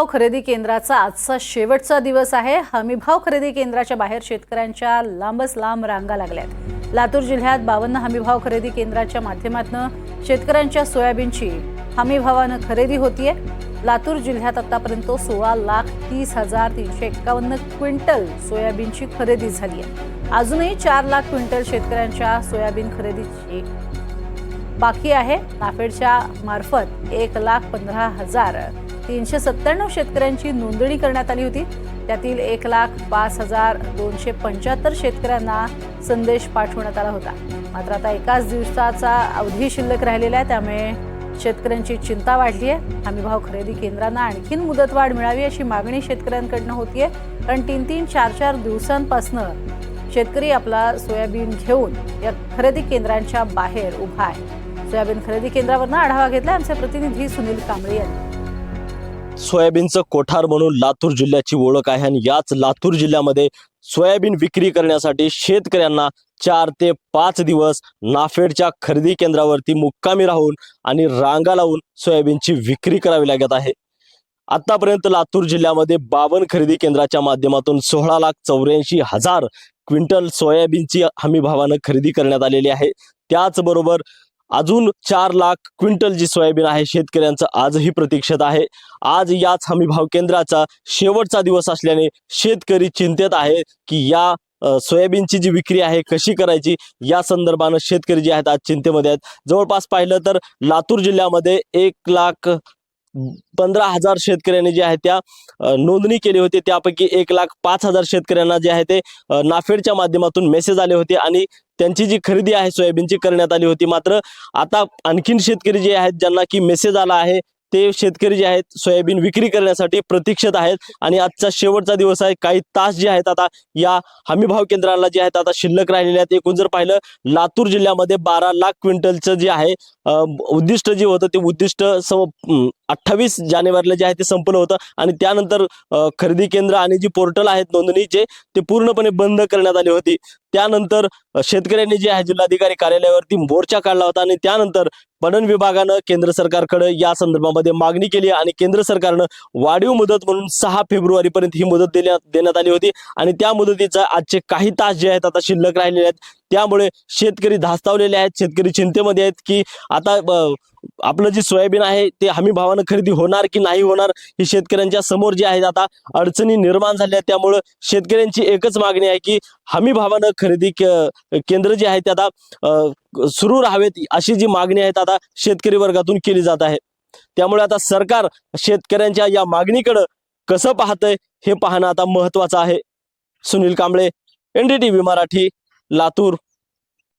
भाव खरेदी केंद्राचा आजचा शेवटचा दिवस आहे. हमीभाव खरेदी केंद्राच्या बाहेर शेतकऱ्यांच्या लांबच लांब रांगा लागल्यात लातूर जिल्ह्यात बावन्न हमीभाव खरेदी केंद्राच्या माध्यमातून शेतकऱ्यांच्या सोयाबीनची हमीभावानं खरेदी होतीये. लातूर जिल्ह्यात आतापर्यंत सोळा लाख तीस हजार तीनशे एक्कावन्न क्विंटल सोयाबीनची खरेदी झाली आहे अजूनही चार लाख क्विंटल शेतकऱ्यांच्या सोयाबीन खरेदीची बाकी आहे. नाफेडच्या मार्फत एक लाख पंधरा हजार तीनशे सत्त्याण्णव शेतकऱ्यांची नोंदणी करण्यात आली होती. त्यातील एक लाख पाच हजार दोनशे पंच्याहत्तर शेतकऱ्यांना संदेश पाठवण्यात आला होता. मात्र आता एकाच दिवसाचा अवधी शिल्लक राहिलेला आहे. त्यामुळे शेतकऱ्यांची चिंता वाढली आहे. हमीभाव खरेदी केंद्रांना आणखीन मुदतवाढ मिळावी अशी मागणी शेतकऱ्यांकडनं होतीये. कारण तीन तीन चार चार दिवसांपासनं शेतकरी आपला सोयाबीन घेऊन या खरेदी केंद्रांच्या बाहेर उभा आहे. सोयाबीन खरेदी केंद्रावरनं आढावा घेतला आमचे प्रतिनिधी सुनील कांबळे यांनी. सोयाबीनचं कोठार म्हणून लातूर जिल्ह्याची ओळख आहे आणि याच लातूर जिल्ह्यामध्ये सोयाबीन विक्री करण्यासाठी शेतकऱ्यांना चार ते पाच दिवस नाफेडच्या खरेदी केंद्रावरती मुक्कामी राहून आणि रांगा लावून सोयाबीनची विक्री करावी लागत आहे. आतापर्यंत लातूर जिल्ह्यामध्ये बावन खरेदी केंद्राच्या माध्यमातून सोळा लाख चौऱ्याऐंशी हजार क्विंटल सोयाबीनची हमी भावानं खरेदी करण्यात आलेली आहे. त्याचबरोबर अजून चार लाख क्विंटल जी सोयाबीन आहे शेतकऱ्यांचं आजही प्रतीक्षेत आहे. आज याच हमी भाव केंद्राचा शेवटचा दिवस असल्याने शेतकरी चिंतेत आहे की या सोयाबीनची जी विक्री आहे कशी करायची? या संदर्भानं शेतकरी जे आहेत आज चिंतेमध्ये आहेत. जवळपास पाहिलं तर लातूर जिल्ह्यामध्ये एक लाख पंधरा हजार शेतकऱ्यांनी जे आहे त्या नोंदणी केली होती. त्यापैकी एक लाख पाच हजार शेतकऱ्यांना जे आहे ते नाफेडच्या माध्यमातून मेसेज आले होते आणि त्यांची जी खरेदी आहे सोयाबीनची करण्यात आली होती. मात्र आता आणखीन शेतकरी जे आहेत ज्यांना की मेसेज आला आहे ते शेतकरी जे आहेत सोयाबीन विक्री करण्यासाठी प्रतीक्षेत आहेत. आणि आजचा शेवटचा दिवस आहे. काही तास जे आहेत आता या हमीभाव केंद्राला जे आहेत आता शिल्लक राहिलेले आहेत. एकूण जर पाहिलं लातूर जिल्ह्यामध्ये बारा लाख क्विंटलचं जे आहे उद्दिष्ट जे होतं ते उद्दिष्ट सम अठ्ठावीस जानेवारीला जे आहे ते संपलं होतं आणि त्यानंतर खरेदी केंद्र आणि जी पोर्टल आहेत नोंदणीचे ते पूर्णपणे बंद करण्यात आली होती. त्यानंतर शेतकऱ्यांनी जे आहे जिल्हाधिकारी कार्यालयावरती मोर्चा काढला होता आणि त्यानंतर पणन विभागानं केंद्र सरकारकडे या संदर्भामध्ये मागणी केली आणि केंद्र सरकारनं वाढीव मुदत म्हणून सहा फेब्रुवारीपर्यंत ही मुदत देण्यात देण्यात आली होती. आणि त्या मुदतीचा आजचे काही तास जे आहेत आता शिल्लक राहिलेले आहेत त्यामुळे शेतकरी धास्तावलेले आहेत शेतकरी चिंतेमध्ये आहेत की आता आपलं जे सोयाबीन आहे ते हमी भावानं खरेदी होणार की नाही होणार ही शेतकऱ्यांच्या समोर जे आहेत आता अडचणी निर्माण झाल्या त्यामुळं शेतकऱ्यांची एकच मागणी आहे की हमी भावानं खरेदी केंद्र जे आहेत ते आता सुरू राहावेत अशी जी मागणी आहेत आता शेतकरी वर्गातून केली जात आहे. त्यामुळे आता सरकार शेतकऱ्यांच्या या मागणीकडं कसं पाहतंय हे पाहणं आता महत्वाचं आहे. सुनील कांबळे एनडीटीव्ही मराठी. लातूर